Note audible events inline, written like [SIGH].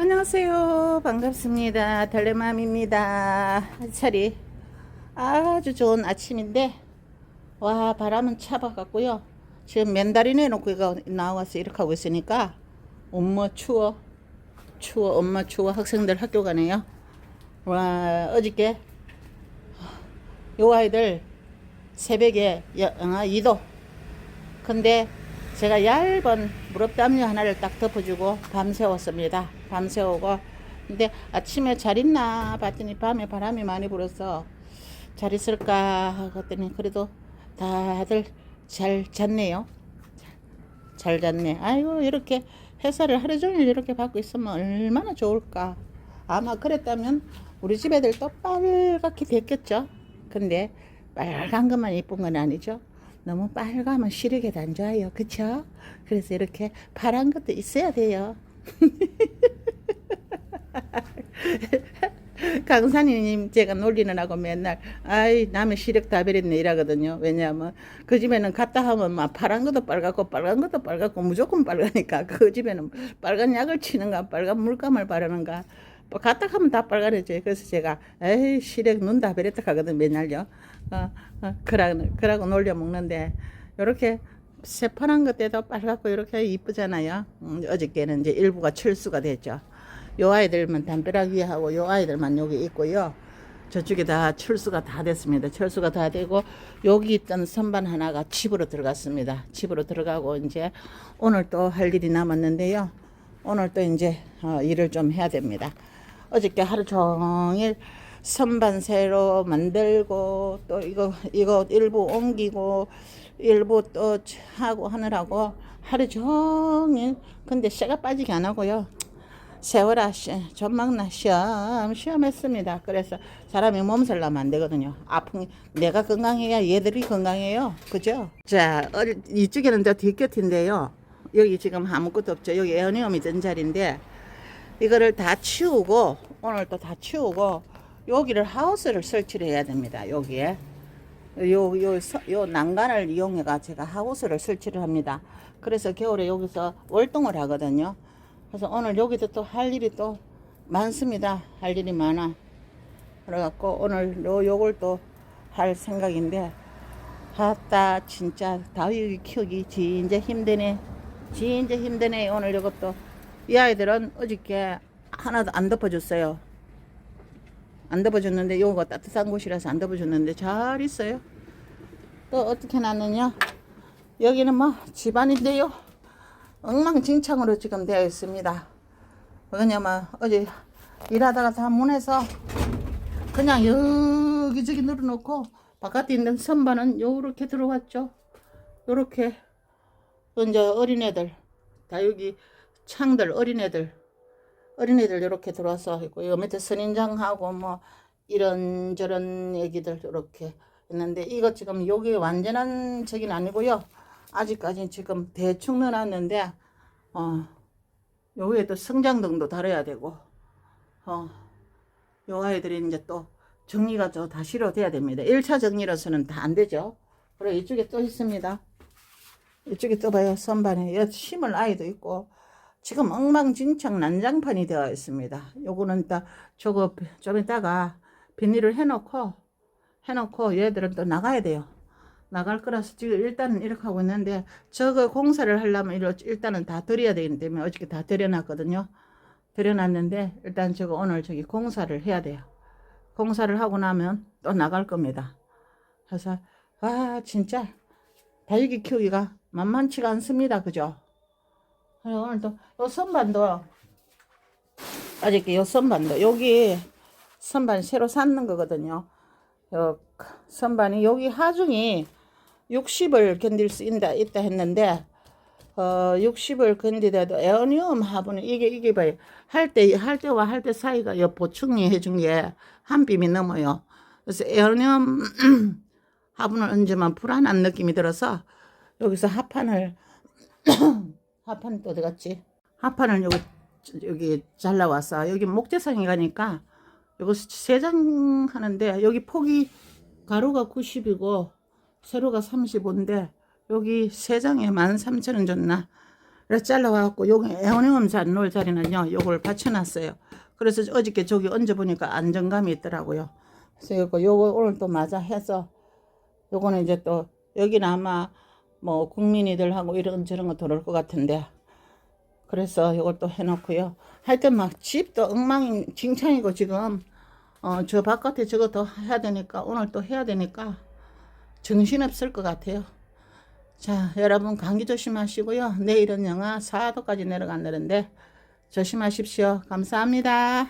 안녕하세요. 반갑습니다. 달래맘입니다. 차리 아주 좋은 아침인데 와 바람은 차봐갖고요. 지금 맨다리 내놓고 나와서 이렇게 하고 있으니까 엄마 추워 추워 엄마 추워 학생들 학교 가네요. 와 어저께 요 아이들 새벽에 여- 어, 2도 근데 제가 얇은 무릎 담요 하나를 딱 덮어주고 밤새웠습니다. 밤새우고 근데 아침에 잘 있나 봤더니 밤에 바람이 많이 불어서 잘 있을까 했더니 그래도 다들 잘 잤네요. 잘 잤네. 아이고 이렇게 회사를 하루 종일 이렇게 받고 있으면 얼마나 좋을까. 아마 그랬다면 우리 집 애들도 빨갛게 됐겠죠. 근데 빨간 것만 이쁜 건 아니죠. 너무 빨가면 시력에도 안 좋아요. 그쵸? 그래서 이렇게 파란 것도 있어야 돼요. [LAUGHS] [LAUGHS] 강사님 제가 놀리는 하고 맨날 아이 남의 시력 다 버렸네 이라거든요. 왜냐하면 그 집에는 갔다 하면 막 파란 것도 빨갛고 빨간 것도 빨갛고 무조건 빨가니까 [LAUGHS] 그 집에는 빨간 약을 치는가 빨간 물감을 바르는가 뭐 갔다 하면 다 빨간해져요. 그래서 제가 에이 시력 눈다 버렸다 하거든 맨날요. 어, 어, 그라고 그라고 놀려 먹는데 요렇게 새파란 것 때도 빨갛고 이렇게 이쁘잖아요. 음, 어저께는 이제 일부가 철수가 됐죠. 요 아이들만 담벼락 하고 요 아이들만 여기 있고요. 저쪽에 다 철수가 다 됐습니다. 철수가 다 되고 여기 있던 선반 하나가 집으로 들어갔습니다. 집으로 들어가고 이제 오늘 또 할 일이 남았는데요. 오늘 또 이제 어, 일을 좀 해야 됩니다. 어저께 하루 종일 선반 새로 만들고 또 이거 이거 일부 옮기고 일부 또 하고 하느라고 하루 종일 근데 쇠가 빠지게 안 하고요. 세월아 씨, 전망나 시험 시험했습니다. 그래서 사람이 몸살 나면 안 되거든요. 아픈 내가 건강해야 얘들이 건강해요. 그죠? 자, 어리, 이쪽에는 저 뒷곁인데요. 여기 지금 아무것도 없죠. 여기 에어니엄이 든 자리인데 이거를 다 치우고 오늘 또 다 치우고 여기를 하우스를 설치를 해야 됩니다. 여기에 요, 요, 서- 요 난간을 이용해가 제가 하우스를 설치를 합니다. 그래서 겨울에 여기서 월동을 하거든요. 그래서 오늘 여기도 또 할 일이 또 많습니다. 할 일이 많아. 그래갖고 오늘 요, 요걸 또 할 생각인데, 아따, 진짜 다육이 키우기 진짜 힘드네. 진짜 힘드네. 오늘 이것도. 이 아이들은 어저께 하나도 안 덮어줬어요. 안 덮어줬는데 요거 따뜻한 곳이라서 안 덮어줬는데 잘 있어요. 또 어떻게 놨느냐? 여기는 뭐 집안인데요. 엉망진창으로 지금 되어 있습니다. 왜냐면 어제 일하다가 다 문에서 그냥 여기저기 늘어놓고 바깥에 있는 선반은 요렇게 들어왔죠. 요렇게 이제 어린애들 다 여기 창들 어린애들 어린애들 이렇게 들어와서 있고 요 밑에 선인장하고 뭐 이런저런 얘기들 이렇게 있는데 이거 지금 여기 완전한 적은 아니고요. 아직까지 지금 대충 넣어놨는데 어 여기에 또 성장등도 달아야 되고 어 요 아이들이 이제 또 정리가 또 다시로 돼야 됩니다. 1차 정리로서는 다 안 되죠. 그리고 이쪽에 또 있습니다. 이쪽에 또 봐요. 선반에 여 심을 아이도 있고 지금 엉망진창 난장판이 되어 있습니다. 요거는 딱 저거 좀 이따가 비닐을 해놓고 해놓고 얘들은 또 나가야 돼요. 나갈 거라서 지금 일단은 이렇게 하고 있는데 저거 공사를 하려면 일단은 다 드려야 되기 때문에 어저께 다 드려놨거든요. 드려놨는데 일단 저거 오늘 저기 공사를 해야 돼요. 공사를 하고 나면 또 나갈 겁니다. 그래서 아 진짜 다육이 키우기가 만만치가 않습니다. 그죠? 그리고 오늘 또요 선반도 어저께 요 선반도 여기 선반 새로 샀는 거거든요. 요 선반이 여기 하중이 60을 견딜 수 있다, 있다 했는데 어 60을 견디더라도 에어니움 화분은 이게 이게 봐요. 할 때 할 때와 할 때 사이가 요 보충이 해준 게한 뼘이 넘어요. 그래서 에어니움 화분을 얹으면 불안한 느낌이 들어서 여기서 하판을 하판 [CLEARS THROAT] 또 어디 갔지? 하판을 여기 여기 잘라와서 여기 목재상에 가니까 이거 세 장 하는데 여기 폭이 가로가 90이고 세로가 35인데 여기 세 장에 13,000원 줬나? 그래서 잘라와갖고 여기 애원행음 잘 놓을 자리는요 요걸 받쳐놨어요. 그래서 어저께 저기 얹어보니까 안정감이 있더라고요. 그래서 요거, 오늘 또 맞아 해서 요거는 이제 또 여기는 아마 뭐 국민이들하고 이런 저런 거 들어올 것 같은데. 그래서 또 해놓고요. 하여튼 막 집도 엉망진창이고 지금. 어 저 바깥에 저거 더 해야 되니까 오늘 또 해야 되니까 정신없을 것 같아요. 자 여러분 감기 조심하시고요. 내일은 영하 4도까지 내려간다는데 조심하십시오. 감사합니다.